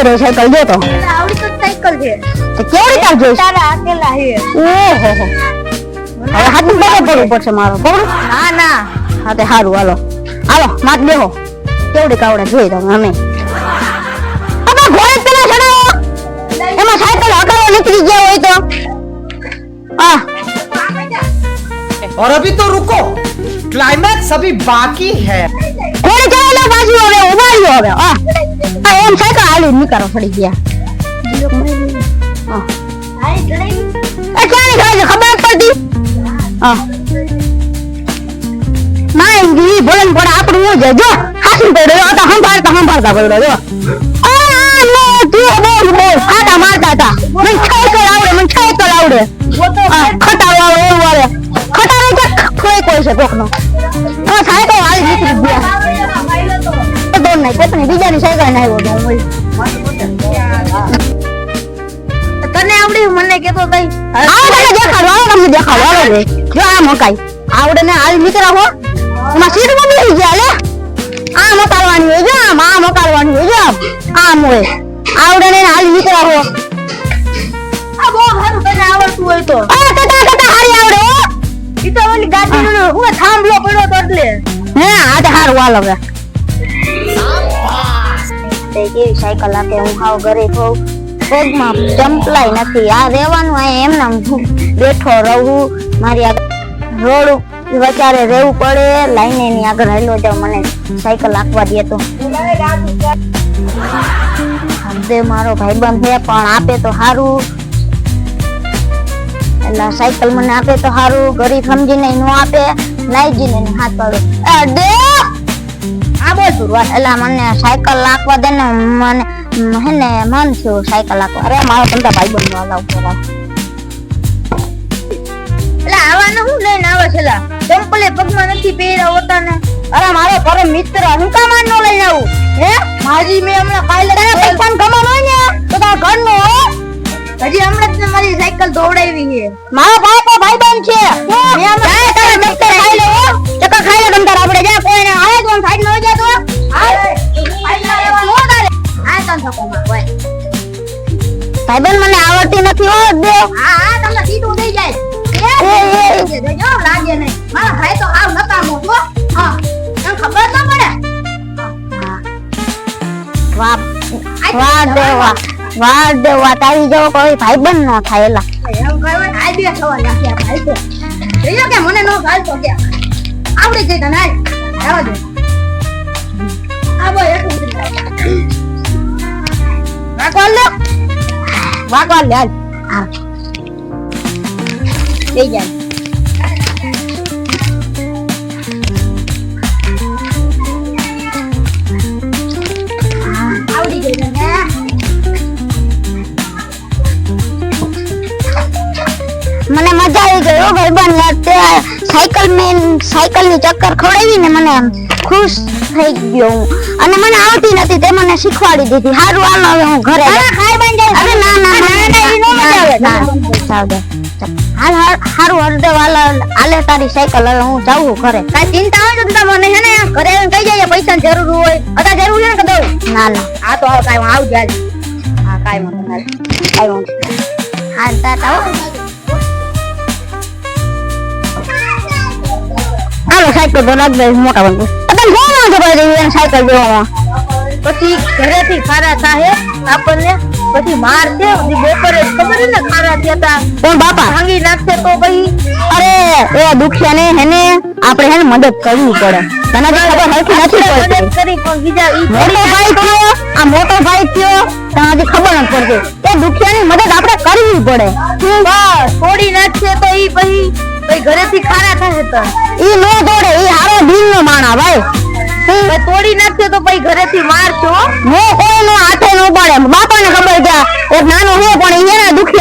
આવડે રે સાયકલ જો તો આવડી તો સાયકલ છે તો કેવડી તાર જોઈશ તારા અકેલા હે ઓહો હો હવે હાથું બરાબર પડવું પડશે મારો બરોબર ના ના હા તે સારું હાલો હાલો માત બેહો કેવડી કાવડે જોઈ તમે અમે તમે ઘોડે જ પેલા ચડાવો એમાં સાયકલ હકાવો નીકળી ગયા હોય તો આ और अभी तो रुको क्लाइमैक्स अभी बाकी है ઘોડે ચાલો બાજુ હવે ઉભા રહ્યો હવે આ આ એમ સાયકલ હાલી નીકળો પડી ગયા. હા. એ ક્યાં ખબર જ પડતી? ના જી ને આપણું હું જો હાસી પડ્યો. તો સંભાળતા સંભાળતા પડ્યો જો. આ, નો, તું બોલ બોલ. મારતા હતા. મને સાયકલ આવડે મને આવડે ખટારો એવું આવે. ખટારો કોઈ કોઈ છે કોકનો. નીકળી ગયા. તો નાખ બીજાની સાયકલ ના આવ્યો હું તને આવડી મને કેતો તઈ આવો તમને દેખાડો આવો મને દેખાડો આવો રે જો આ મકાઈ આવડે ને હાલ નીકળ્યા હો. એમાં સીટમાં બેસી ગયા લે. આ મકાડવાની હોય જો આમ આ મકાડવાની હોય જો આમ. હોય. આવડે ને હાલ નીકળ્યા હો. આ બહુ સારું તને આવડતું હોય તો. આ કટા કટા હારી આવડે હો. ઈ તો ઓલી ગાડીનો હું. થાંભલો પડ્યો તો એટલે. હે આ તો હારું હાલ હવે. તે કેવી સાયકલ આપે હું હાવ ઘરે થઉં પગમાં ચંપલાય નથી. આ રહેવાનું આ એમને બેઠો રહું. મારી આ રોડ વચારે રહેવું પડે. લાઈને એની આગળ હેલો જાવ મને સાયકલ આપવા દે તો. હદે મારો ભાઈબંધ છે, પણ આપે તો સારું એટલે સાયકલ મને આપે તો સારું ગરીબ સમજીને નો આપે. લાઈજીને એને હાથ પાડો. આ બોલ પુરવા એટલે મને સાયકલ લાખવા દે ને મને મ, હે ને મન થયું સાયકલ લાખવા અરે મારો તમને ભાઈબંધ નો લાવ પેલા એટલે આવાનું હું લઈને આવે છે ચંપલે પગમાં નથી પહેર્યા હોતા ને. અરે મારો પરમ મિત્ર હું કામ નો લઈને આવું. હે? મારી મેં હમણાં કાલે તને પૈસા કમાનો હોય ને? તો તારા ઘરનો હો? હજી હમણાં જ મારી સાયકલ દોડાવી છે. મારો ભાઈ ભાઈબંધ છે. જાય તો? સાઈડ નો જા તો સાહેબન મને આવડતી નથી હો દે. હા હા તમને સીધું થઈ જાય. એ, એ. એ, એ, લાગે નહીં. મારા ભાઈ તો આવ નકામો છો. હા. તને ખબર ન પડે વાહ વાહ દેવા વાહ દેવા તારી જેવો કોઈ ભાઈબંધ ન થાય એલા. એમ કહેવાય આ બે સવાલ રાખ્યા ભાઈ તો કે મને નો ગાલતો કે. આવડી ગઈ તને આજ દે. આ બોય એટલું બધું વાગવા લે વાગવા લે હાલ હા થઈ જાય આવડી ગઈ તને મને મજા આવી ગઈ હો ભાઈબંધ. યાર તે સાયકલ મેં સાયકલની ચક્કર ખવડાવી ને મને આમ ખુશ થઈ ગયો હું. અને મને આવતી નથી તે મને શીખવાડી દીધી. સારું હાલ હવે હું ઘરે અરે ના ના ના ના નો ના હાલ હાલ હારું હરદે વાલા આલે તારી સાયકલ હવે હું જાઉં ઘરે. કાંઈ ચિંતા હોય તો તમે મને છે ને ઘરે કહી જાય પૈસા જરૂર હોય. અત્યારે જરૂર છે ને કે દઉં? ના ના. હા તો હવે કાંઈ હું આવું જાય હા કાંઈ વાંધો નહીં. કાઈ વાંધો. હાલ હો હાલો સાયકલ તો લાગ મોટા બંધ તમે કોણ વાંધો પડી એને સાયકલ દેવામાં પછી ઘરેથી ખારા થાય આપણને પછી માર છે પછી બપોરે ખબર છે ને ખારા થયા તા. કોણ બાપા? ભાંગી નાખશે તો પછી. અરે એ દુખિયા ને હેને આપણે હેને મદદ કરવી પડે. તને તો ખબર હરખી નથી મદદ પડતી. કરી પણ બીજા ઈ મોટો ભાઈ થયો આ મોટો ભાઈ થયો તને હજી ખબર નથી પડતી. એ દુખિયાની મદદ આપણે કરવી પડે. બસ તોડી નાખશે તો ઈ પછી પછી ઘરેથી ખારા થશે તો. ઈ નો દોડે ઈ હારો દિલ નો માણા ભાઈ પછી તોડી નાખજો તો પછી ઘરેથી મારજો હું કોઈ નો હાથે નો પડે બાપાને ખબર છે એક નાનો હું પણ એના દુખિયા